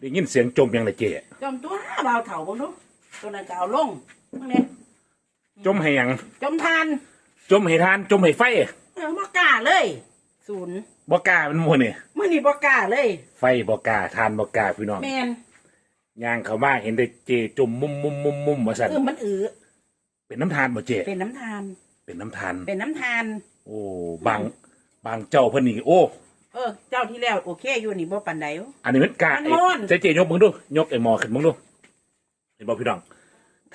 ได้ยินเสียงจมยังไงเจจมตัวเบาเถาบ่รู้ตัวนั้นก็เอาลงมึงเนี่ยจมให้หยังจมทานจมให้ทานจมให้ไฟเออบ่กล้าเลย ศูนย์บ่กล้ามันมัวนี่มื้อนี้บ่กล้าเลย ไฟบ่กล้าทานบ่กล้าพี่น้องแม่นย่างเข้ามาเห็นได้เจจมมุมมุมมุมมุมว่าซั่นเออมันอือเป็นน้ำทานบ่เจเป็นน้ำทาน เป็นน้ำทาน เป็นน้ำทาน โอ้บางบางเจ้าเพิ่นนี่โอ้เออ เจ้าที่แล้วโอเคอยู่นี่บ่ปานใดวะอันนี้มันกะมันไอ้ม่วนเจเจยกมึงดูยกไอ้หมอขึ้นมึงดูเห็นบ่พี่น้อง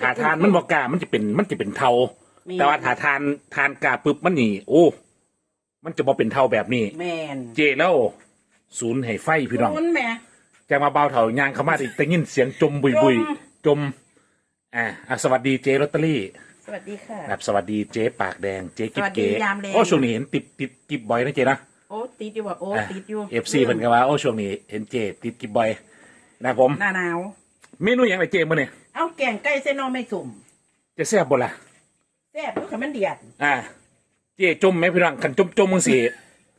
ถ้าทานมันบ่กล้ามันจะเป็นมันจะเป็นเทา มีแต่ว่าถ้าทานทานกาปุ๊บมันนี่โอ้ มันจะบ่เป็นเทาแบบนี้ แม่นเจแล้วศูนย์ให้ไฟพี่น้องศูนย์แหม่จะมาเบาเถายางเข้ามาดิแต่ยินเสียงจมบุยบุยจม จมอ่าอะสวัสดีเจลอตเตอรี่สวัสดีค่ะนะครับสวัสดีเจปากแดงเจกิ๊บสวัสดีเก๋ยามแลง โอ้ช่วงนี้เห็นติดติดกิบบ่อยนะเจนะโอ้ติดอยู่ว่าโอ้ติดอยู่เอฟซีเพิ่นก็ว่าโอ้ช่วงนี้เห็นเจติดกิบบ่อยนะครับผมหน้าหนาว เมนูหยังไรเจมื้อนี่เอาแกงไก่เส้นนอไม่สุ่มจะแซ่บบ่ล่ะแซ่บดูค่ะมันเดือดอ่าเจจมไหมพี่น้องคันจมจมมึงสิ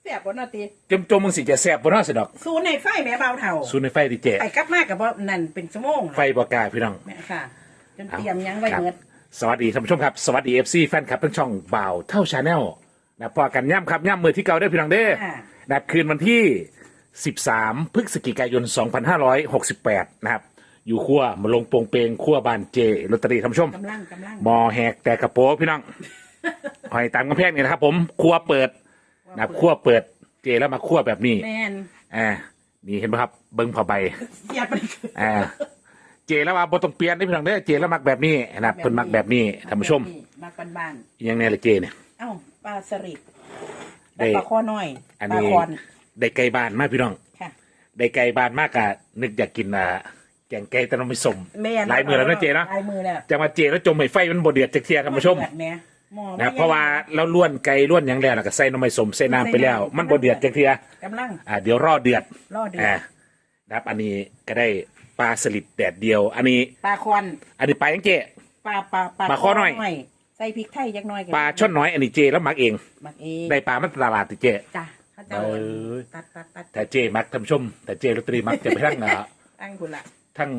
แซ่บบ่นาติจมจมมึงสิจะแซ่บบ่เนาะสิดอกศูนย์ในไฟแม่เบาเถาศูนย์ในไฟดิเจไปกลับมากับว่านั่นเป็นชั่วโมงไฟบ่กล้าพี่น้องแม่ค่ะจนเตรียมยังไว้ครับเมิดสวัสดีท่านผู้ชมครับ สวัสดีเอฟซีแฟนคลับทั้งช่องบ่าวเท่าชาแนล นะพอกันย่ำครับย่ำมือที่เก่าได้อพี่น้องเด้อค่ะ นะครับคืนวันที่ 13 พฤศจิกายน 2568 นะครับ อยู่ขั้วมาลงโปรงเปงขั้วบานเจลอตเตอรี่ท่านผู้ชม กำลังกำลังมอแหกแต่กระโปรงพี่น้อง หอยตามกำแพงนี่นะครับ ผมขั้วเปิดนะครับขั้วเปิดเจแล้วมาขั้วแบบนี้แมนอ่านี่เห็นไหมครับ เบิ้งผ้าใบเสียบไปอ่าเจแล้วว่าบ่ต้องเปลี่ยนได้อพี่น้องเด้อเจแล้วมักแบบนี้นะครับเพิ่นมักแบบนี้ท่านผู้ชมมักบ้านอิหยังแน่ละเจเนี่ย ๆเอ้า ปลาสลิดได้ปลาคอน้อยอันปลานี้คอน ได้ไก่บ้านมากพี่น้องค่ะ ได้ไก่บ้านมากอะนึกอยากกินอ่าแกงไก่แต่เราไม่สมแม่นหลายมือแล้วนะเจเนาะลายมือแล้วจะมาเจแล้วจมให้ไฟมันบดเดือดจากเทียท่านผู้ชมเดือดแม่หม้อนะเพราะว่าเราล้วนไก่ล้วนหยังแล้วแล้วก็ใส่น้ำไม่สมใส่น้ำไปแล้ว มันบดเดือดจากเทียกำลังอ่าเดี๋ยวรอเดือดรอเดือดอ่านะครับอันนี้ก็ได้ปลาสลิดแดดเดียว อันนี้ ปลาคอนอันนี้ปลายังเจ ปลาปลาปลาคอน้อย ใส่พริกไทยจักหน่อยก็ปลาช่อนน้อยอันนี้เจแล้วมักเองมักเองได้ปลามาตลาดติเจ จ้ะข้าเจ้าเอ้ยตัดตัดตัดแต่เจมักท่านผู้ชม แต่เจลอตเตอรี่มักจะไปทั้งอ่าตั้งคุณละทั้ง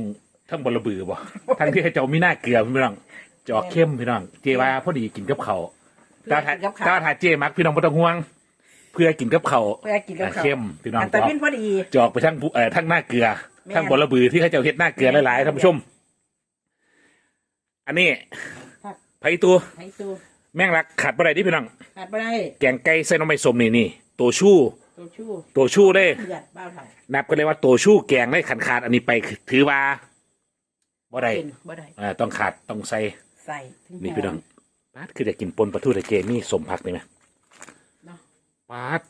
ทั้งบลบือบ่ทั้งที่ให้เจ้ามีหน้าเกลือพี่น้องจอเข้มพี่น้อง เจว่าพอดีกินกับเขาวตาถ่ายตาถ่ายเจมักพี่น้องบ่ต้องห่วง เพื่อกินกับเขาวเพื่อกินกับข้าวเข้มพี่น้องอันตะวินพอดีจอกไปทั้งผู้เอ่อทั้งหน้าเกลือแม่น ทั้งบลบือที่ให้เจ้าเฮ็ดหน้าเกลือหลายๆท่านผู้ชม อันนี้ ผักไผตัวให้ตัวแม่งรักขาดบ่ได้ดิพี่น้องขาดไปได้แกงไก่ใส่หน้ำไม่สมนี่นี่ตัวชู้ตัวชู้ตัวชู้เด้เดือดบ้าเถ่านับก็เลยว่าตัวชู้แกงได้ขันขาดอันนี้ไปถือว่าบ่ได้เป็นบ่ได้อ่าต้องขาดต้องใส่ใส่ถึงนี่พี่น้องปาดคือจะกินปนปลาทูแต่เจนี่สมผักได้ไหมเนาะปาด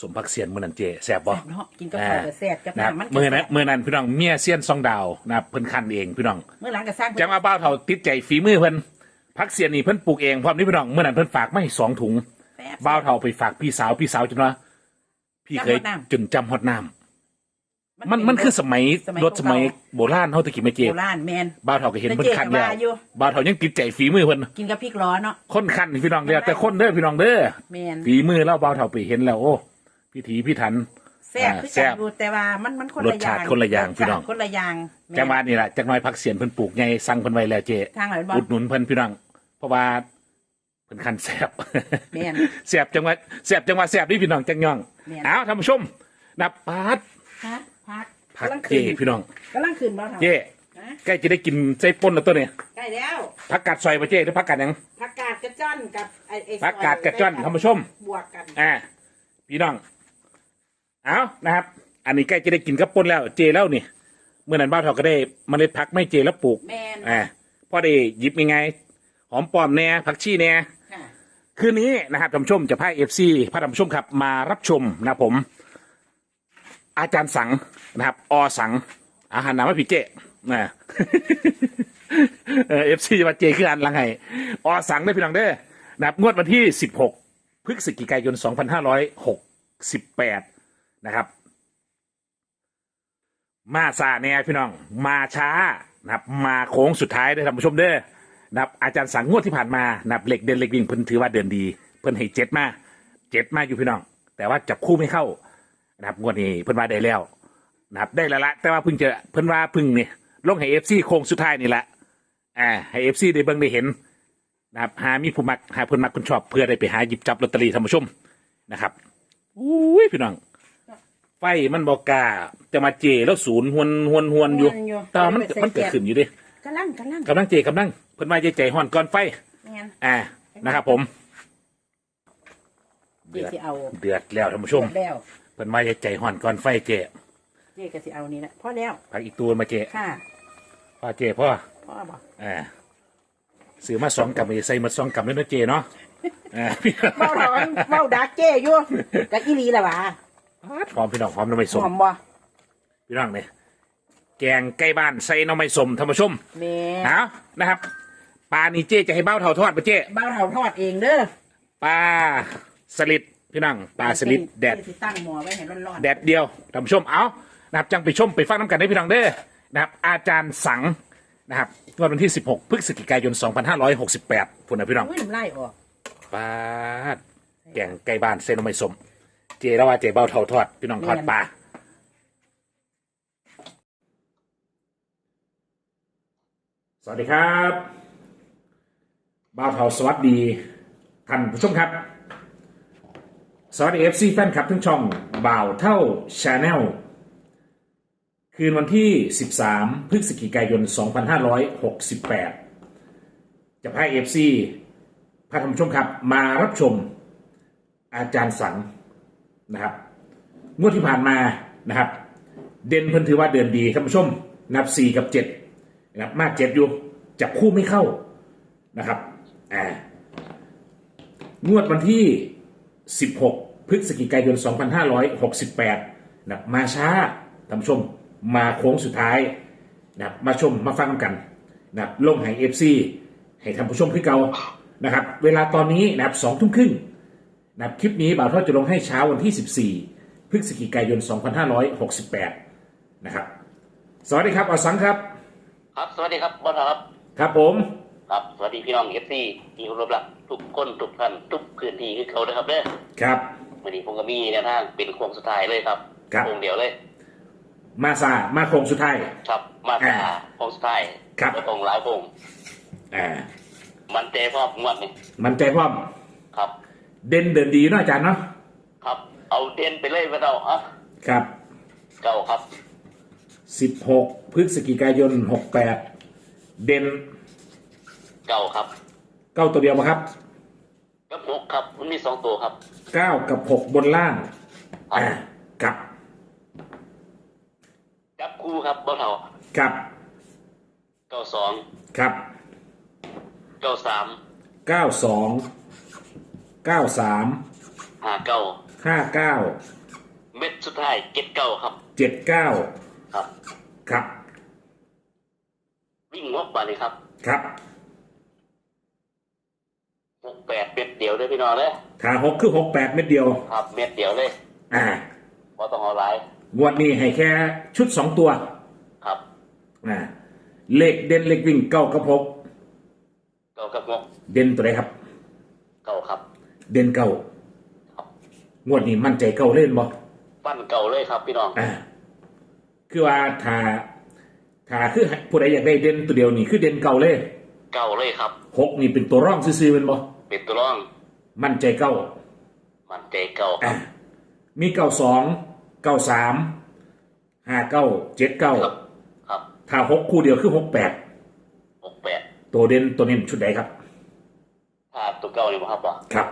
สมผักเสียนมื่อนั้นเจแซ่บบ่แซ่บเนาะกินกับข้าวก็แซ่บกับนะครับน้ำมันก็มื่อนั้นแซ่บมื่อนั้นพี่น้องเมียเสี้ยนซองดาวนะครับเพิ่นคันเองพี่น้องเมื่อหลังก็สร้างจังว่าบ้าวเฒ่าติดใจฝีมือเพิ่นผักเสียนนี่เพิ่นปลูกเองพร้อมนี่พี่น้องเมื่อนั้นเพิ่นฝากมาให้สองถุง แซ่บ บ้าวเฒ่าไปฝากพี่สาวพี่สาวจนว่าพี่เคยจำฮอดน้ำ จนจำฮอดน้ำมันมันคือสมัยสมัยรถสมัยโบราณเฮาตะกี้ไม่เจโบราณแมน บ้าวเฒ่าก็เห็นเพิ่นคันแต่เจ๊ก็แล้วว่าอยู่ บ้าวเฒ่ายังติดใจฝีมือเพิ่นกินกับพริกร้อนเนาะ คนคันพี่น้องเดียวแต่คนเด้อพี่น้องเด้อแมนฝีมือเล่าเบาเท่าไปเห็นแล้วโอ้ พิถีพิถัน แซ่บคือแซ่กับนอยู่แต่ว่ามันมันคนรละสอชาย่าติงคนละอย่างพี่น้อง รสชาติคนละอย่างแม่น จังหวะนี่แหละจังน้อยพักเสียนเพิ่นปลูกไงสั่งเพิ่นไว้แล้วเจทางไหนบ่อุดหนุนเพิ่นพี่น้องเพราะว่าเพิ่นคันแซ่บแม่นแซ่บจังหวะแซ่บจังหวะแซ่บนี่พี่น้องจังย่องแม่น เอาท่านผู้ชมนับปาดพักพักพักกำลังเจขึ้นพี่น้องกำลังขึ้นบ่เท่าเจฮะใกล้จะได้กินไส้ป่นแล้วตัวเนี่ยใกล้แล้วผักกาดซอยบ่เจหรือผักกาดหยัง ผักกาดกระจ้อนกับไอ้ไอ้ผักกาดกระจ้อนท่านผู้ชม บวกกัน อ่าพี่น้อง เอานะครับ อันนี้ใกล้จะได้กินกับป่นแล้ว เจแล้วนี่เมื่อนั้นบ้าวเฒ่าก็ได้เมล็ดพักไม่เจแล้วปลูกแม่นอ่าพอได้หยิบยังไงหอมปลอมแน่ผักชีแน่ ค่ะ คืนนี้นะครับท่านผู้ชมจะพาเอฟซีพาท่านผู้ชมครับมารับชมนะครับผม อาจารย์สังนะครับอสัง อาหารนามว่าพี่เจนะเอฟซีจะมาเจคืออันหลังไงอสังได้พี่น้องเด้อนะครับงวดวันที่สิบหกพฤศจิกายนสองพั นะครับ มาซาเนี่ยพี่น้อง มาช้านะครับ มาโค้งสุดท้ายด้อท่านผู้ชมเด้อนะครับ อาจารย์สังงวดที่ผ่านมานะครับเหล็กเดินเหล็กวิ่งเพิ่นถือว่าเดินดี เพิ่นให้เจ็ดมาเจ็ดมาอยู่พี่น้อง แต่ว่าจับคู่ไม่เข้านะครับงวดนี้เพิ่นว่าได้แล้วนะครับได้แล้วละแต่ว่าเพิ่งจะเพิ่นว่าเพิ่งเนี่ยลงให้เอฟซีโค้งสุดท้ายนี่แหละอ่าให้เอฟซีได้เบิ่งได้เห็นนะครับหามีผู้มักหาเพิ่นมักคนชอบเพื่อได้ไปหาหยิบจับลอตเตอรี่ท่านผู้ชมนะครับอุ้ยพี่น้อง ไฟมันบอกกล้าจะมาเจแล้วศูนย์หวนหวนหวนอยู่หวนอยู่ แต่ว่ามันมันเกิดขึ้นอยู่ดิกำลังกำลังกำลังเจกำลังเพิ่นมาใจใจห่อนก่อนไฟ งั้นอ่านะครับผม เจ๊สิเอาเดือดแล้วท่านผู้ชมแล้วเพิ่นมาใจใจห่อนก่อนไฟเจเจ๊ก็สิเอานี่แหละพอแล้วพักอีกตัวมาเจค่ะพ่อเจพ่อพ่อบอกอ่าซื้อมาสองกำมีใส่มาสองกำเลยนะเจเนาะอ่า เมาถอนเมาดักเจ๊อยู่กับอีหลีละวะ หอมพี่น้องหอมน้ำไม่สหมอมบ่พี่น้องเนี่ยแกงใกล้บ้านใส่น้ำไม่สมท่านผู้ชมแม่เอานะครับปลานี่เจจะให้เบ้าเท่าทอดปะเจบ้าวเถาทอดเองเด้อปลาสลิดพี่น้องปลาสลิดแดดเจ๊สิตั้งหม้อไว้ให้ร้อนแดดเดียวท่านผู้ชมเอานะครับจังไปชมไปฟังน้ำกันได้พี่น้องเด้อนะครับอาจารย์สังนะครับงวดวันที่ 16พฤศจิกายน 2568พุ่นนะพี่น้องๆอุ้ยน้ำลายออกปลาดแกงไก่บ้านเส้นไม่สม เจแล้วว่าเจเบ้าเท่าทอดพี่น้องทอดปลาสวัสดีครับบ้าวเท่าสวัสดีท่านผู้ชมครับ สวัสดีเอฟซีแฟนคลับทั้งช่องบ่าวเท่าชาแนลคืนวันที่ 13 พฤศจิกายน 2568 จะพาเอฟซีพาท่านผู้ชมครับ มารับชมอาจารย์สัง นะครับงวดที่ผ่านมานะครับ เด่นเพิ่นถือว่าเดินดีท่านผู้ชมนับ4กับ7นะครับมากเจ็ดอยู่จับคู่ไม่เข้านะครับอ่างวดวันที่ 16 พฤศจิกายน 2568นะมาช้าท่านผู้ชมมาโค้งสุดท้ายนะมาชมมาฟังกันนะลงให้เอฟซีให้ท่านผู้ชมคือเก่านะครับ เวลาตอนนี้นะครับสองทุ่มครึ่ง นะครับคลิปนี้บ่าวทอดจะลงให้เช้าวันที่ 14 พฤศจิกายน 2568 นะครับ สวัสดีครับอสังครับ ครับสวัสดีครับบอสครับ ครับผม ครับสวัสดีพี่น้องเอฟซีที่เคารพรักทุกคนทุกท่านทุกพื้นที่คือเขานะครับเด้อครับวันนี้ผมก็มีแนวทางเป็นโค้งสุดท้ายเลยครับครับ โค้งเดียวเลย มาซามาโค้งสุดท้าย ครับ มาตราอ่าโค้งสุดท้ายครับแล้วโค้งหลายโค้งอ่ามันใจพ่องวดนี่มันใจพร้อม ครับ เด่นเดินดีเนาะอาจารย์เนาะครับ เอาเด่นไปเลยไปเราอะครับเก่าครับ16พฤศจิกายน68เด่นเก่าครับเก้าตัวเดียวมาครับกับหกครับมันมีสองตัวครับเก้ากับหกบนล่างครับอ่ากับจับคู่ครับบอสเท่ากับเก้าสองครับเก้าสามเก้าสอง เก้าสามห้าเก้าห้าเก้าเม็ดสุดท้ายเจ็ดเก้าครับ เจ็ดเก้าครับ ครับ วิ่งงบมาเลยครับครับหกแปดเม็ดเดียวเลยพี่น้องเลยถ้าหกคือหกแปดเม็ดเดียว ครับ เม็ดเดียวเลยอ่าพอต้องเอาหลายงวดนี้ให้แค่ชุดสองตัวครับอ่าเลขเด่นเลขวิ่งเก้ากับหกเก่ากับงกเด่นตัวไหนครับ เก่าครับ เด่นเก้าครับงวดนี้มั่นใจเก้าเล่นบ่ปั้นเก่าเลยครับพี่น้อง อ่า คือว่าถ้าถ้าคือผู้ใดอยากได้เด่นตัวเดียวนี่คือเด่นเก่าเลย เก่าเลยครับ หกนี่เป็นตัวร่องซื่อๆเป็นบ่เป็นตัวร่อง มั่นใจเก้ามันใจเก่าคอ่ารับมีเก้าสองเก้าสามห้าเก้าเจ็ดเก้าครับครับ ถ้าหกคู่เดียวคือหกแปดหกแปดตัวเด่นตัวเน้นชุดใดครับถ้าตัวเก่านี่บ่ครับว่าครับ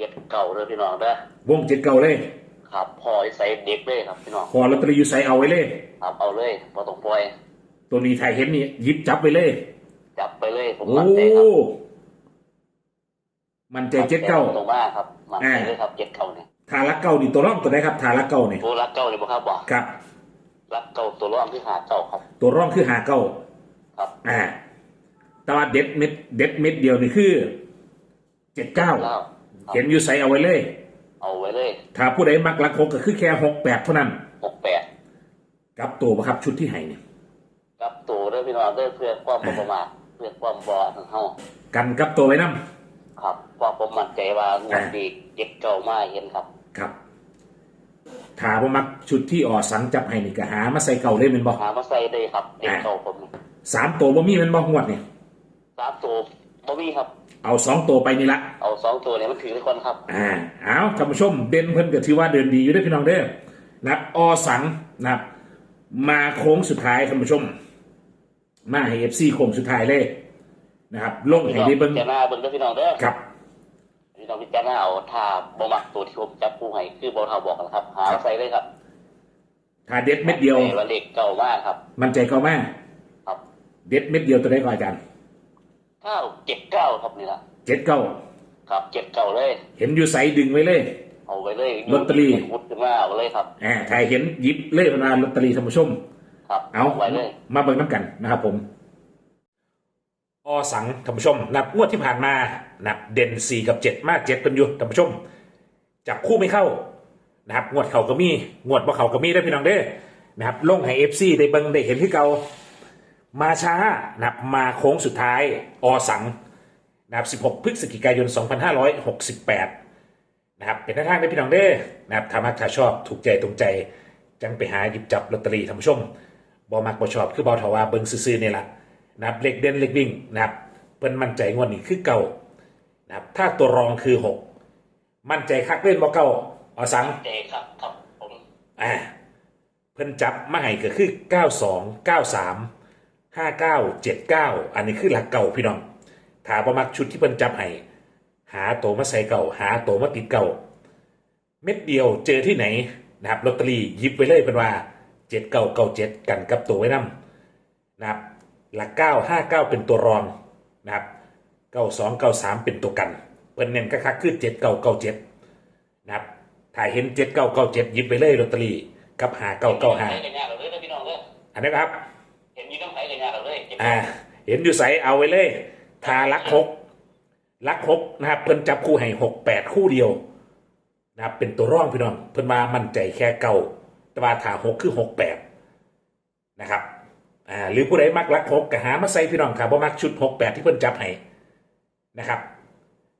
เจ็ดเก่าเลยพี่น้องเด้อวงเจ็ดเก้าเลย ครับพอใส่เด็กเลยครับพี่น้องพอลอตเตอรี่อยู่ใส่เอาไว้เลย ครับเอาเลยพอต้องปล่อย ตัวนี้ไทยเห็นนี่หยิบจับไปเลย จับไปเลยผมโอ้มั่นใจครับมันใจเจ็ดเก้าตรงมากครับมั่นใจอ่าเลยครับเจ็ดเก่าเนี่ยทารักเก้านี่ตัวร่องตัวใดครับทารักเก้านี่โอ้รักเก่าเลยบ่ครับบ่ครับรักเก่าตัวร่องที่หาเก่าครับ ตัวร่องคือหาเก้าครับอ่าแต่ว่าเด็ดเม็ดเด็ดเม็ดเดียวนี่คือเจ็ดเก้า แล้วครับเห็นอยู่ใส่เอาไว้เลย เอาไว้เลย ถ้าผู้ใดมักรักหกก็คือแค่หกแปดเท่านั้นหกแปดกับตัวบ่ครับชุดที่ให้เนี่ยกับตัวเด้อพี่น้องเด้อเพื่อความบ่ประมาทเพื่อความบ่ของเฮากันกับตัวไว้นํครับความผมมั่นใจว่างวดดีเจ็ดเก่ามาเห็นครับ ครับถาบ่มักชุดที่ออสังจับให้นี่ก็หามาใส่เก่าเลยแมันบ่หามาใส่เลยครับเด็กเก่าผมสามตัวบ่มีแมันบ่งวดนี่สามตัวบ่มีครับ เอาสองตัวไปนี่ละเอาสองตัวเนี่ยมันถือทุกคนครับ อ่าเอาท่านผู้ชมเด่นเพิ่นก็ถือว่าเดินดีอยู่เด้อพี่น้องเด้อนะครับอสังนะครับ มาโค้งสุดท้ายท่านผู้ชม มาให้ FC โค้งสุดท้ายเลยนะครับลงพี่ให้น้องได้เบิ่งพิจารณาเบิ่งเด้อพี่น้องเด้อครับพี่น้องพิจารณาเอาถ้าบ่มักตัวที่ผมจับคู่ให้คือบ่เท่าบอกนะครับหามาใส่เลยครับถ้าเด็ดเม็ดเดียวในว่าเลขเก่ามากครับ มันใจเก่ามากครับ เด็ดเม็ดเดียวตัวได้ก่อนอาจารย์ เก้าเจ็ดเก้าครับนี่ละเจ็ดเก้าครับเจ็ดเก้าเลย เห็นอยู่ใสดึงไว้เลย เอาไปเลยลอตเตอรี่มุดขึ้นมาเอาเลยครับอ่าถ้าเห็นหยิบเลขมาลอตเตอรี่ท่านผู้ชม ครับเอาไว้เลย มาเบิ่งน้ำกันนะครับผมอสังท่านผู้ชมนับงวดที่ผ่านมานับเด่น4กับ7มา7เป็นอยู่ท่านผู้ชมจับคู่ไม่เข้านะครับงวดเขาก็มีงวดบ่เขาก็มีได้อพี่น้องเด้อนะครับลงให้ FC ได้เบิ่งได้เห็นที่เก่า มาช้านะครับมาโค้งสุดท้ายอสังนะครับ16 พฤศจิกายน 2568 นะครับ เป็นหน้าทางได้อพี่น้องเด้อนะครับถ้ามักถ้าชอบถูกใจตรงใจ จังไปหาหยิบจับลอตเตอรี่ท่านผู้ชมบอมักบอชอบ คือบอทว่าเบิ่งซื่อๆนี่ละนะครับเลขเด่นเลขวิ่งนะครับเพิ่นมั่นใจงวดนี้คือเก่านะครับถ้าตัวรองคือหกมั่นใจคักเล่นบ่เก่าเอาสังเจครับครับผมอ่าเพิ่นจับมาให้ก็คือ 92 93 59 79อันนี้คือหลักเก่าพี่น้องถ้าบ่มักชุดที่เพิ่นจับให้หาตัวมาใส่เก่า หาตัวมาติดเก่า เม็ดเดียวเจอที่ไหนนะครับลอตเตอรี่หยิบไว้เลยเป็นว่าเจ็ดเก้าเก้าเจ็ดกันกับตัวไว้นำนะครับหลักเก้าห้าเก้าเป็นตัวรองนะครับเก้าสองเก้าสามเป็นตัวกันเพิ่นเน้นคักๆคือเจ็ดเก้าเก้าเจ็ดนะครับถ่ายเห็นเจ็ดเก้าเก้าเจ็ดหยิบไปเลยลอตเตอรี่กับหาเก้าเก้าหาเห็นอยู่น้ำไผ่กันยากเราเลยนะพี่น้องเด้ออันนี้ครับเห็นอยี่น้ำ อ่า เห็นอยู่ใสเอาไว้เลยทาลักหกลักหกนะครับเพิ่นจับคู่ให้หกแปดคู่เดียวนะครับเป็นตัวร่องพี่น้องเพิ่นมามั่นใจแค่เก่าแต่ว่าถาหกคือหกแปดนะครับอ่าหรือผู้ใดมักรักหกก็หามาใส่พี่น้องครับว่ามักชุดหกแปดที่เพิ่นจับให้นะครับ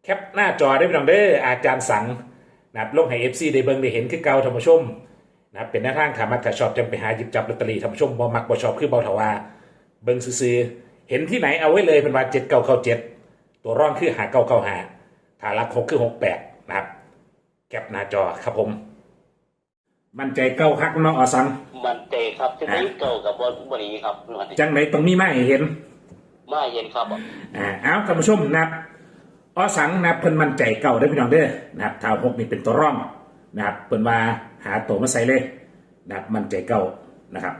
แคปหน้าจอได้พี่น้องเด้ออาจารย์สังนะครับลงให้เอฟซีได้เบิ่งได้เห็นคือเก่าท่านผู้ชมนะครับเป็นหน้าทางขามักถ้าชอบจังไปหาหยิบจับลอตเตอรี่ท่านผู้ชมบ่มักบ่ชอบคือเบาถาวา เบิ่งซื่อๆเห็นที่ไหนเอาไว้เลยเป็นว่าเจ็ดเก้าเก้าเจ็ดตัวร่องคือหาเก้าเก้าหาถ้ารักหกคือหกแปดนะครับ แคปหน้าจอครับผม มั่นใจเก้าคักเนาะอสัง มันเจครับที่นี้เก่ากับบอลบรีครับมันจังไหนตรงนี้ไม่เห็น มาเย็นครับอ่าเอาท่านผู้ชมนะครับอสังนะครับเพิ่นมั่นใจเก่าได้อพี่น้องเด้อนะครับท้าวหกนี่เป็นตัวร่องนะครับเพิ่นว่าหาตัวมาใส่เลยนะครับมั่นใจเก่านะครับ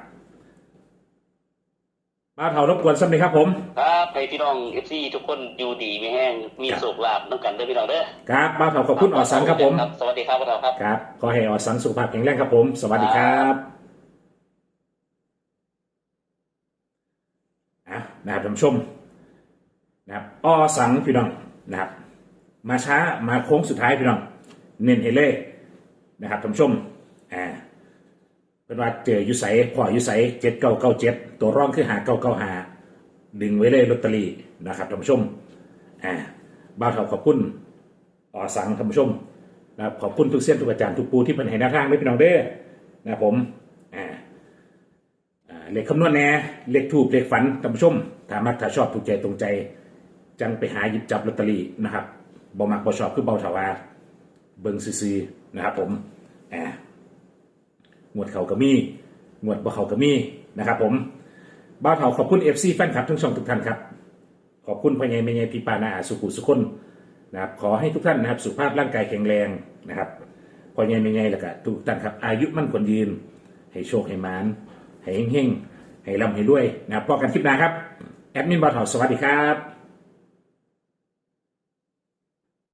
มาเท่ารบกวนสักหน่อยครับผม ครับให้พี่น้องเอฟซีทุกคนอยู่ดีไม่แห้งมีโศกลาบน้ำกันเด้อพี่น้องเด้อครับมาเท่าขอบคุณอสังครับผม สวัสดีครับพวกเราครับครับขอให้อสังสุขภาพแข็งแรงครับผม สวัสดีครับอะนะครับท่านผู้ชมนะครับอสังพี่น้องนะครับ มาช้ามาโค้งสุดท้ายพี่น้อง เน้นให้เลยนะครับท่านผู้ชมอ่า เป็นว่าเจออยุไสพออยุไสเจ็ดเก้าเก้าเจ็ดตัวร่องคือหาเก้าเก้าหาดึงไว้เลยลอตเตอรี่นะครับท่านผู้ชมอ่าบ้าวเถาขอบคุณอสังท่านผู้ชมนะครับขอบคุณทุกเส้นทุกอาจารย์ทุกปูที่เป็นให้หน้าทางด้วยพี่น้องเด้อนะผมอ่าเลขคำนวณแน่เลขถูกเลขฝันท่านผู้ชมถ้ามักถ้าชอบถูกใจตรงใจ จังไปหาหยิบจับลอตเตอรี่นะครับบ่มักบ่ชอบคือเบาถาวาเบิงซื่อๆนะครับผมอ่า งวดเขาก็มีงวดบ่เขาก็มีนะครับผมบ้าเถาขอบคุณ FC แฟนคลับทั้งช่องทุกท่านครับ ขอบคุณพ่อใหญ่แม่ใหญ่พี่ปานาอาสุขุสุคนนะครับขอให้ทุกท่านนะครับสุขภาพร่างกายแข็งแรงนะครับพ่อใหญ่แม่ใหญ่แล้วก็ทุกท่านครับ อายุมั่นควรยืน ให้โชคให้มานให้เฮงๆให้ร่ำให้รวยนะครับพบกันคลิปหน้าครับ แอดมินบอทเถาสวัสดีครับ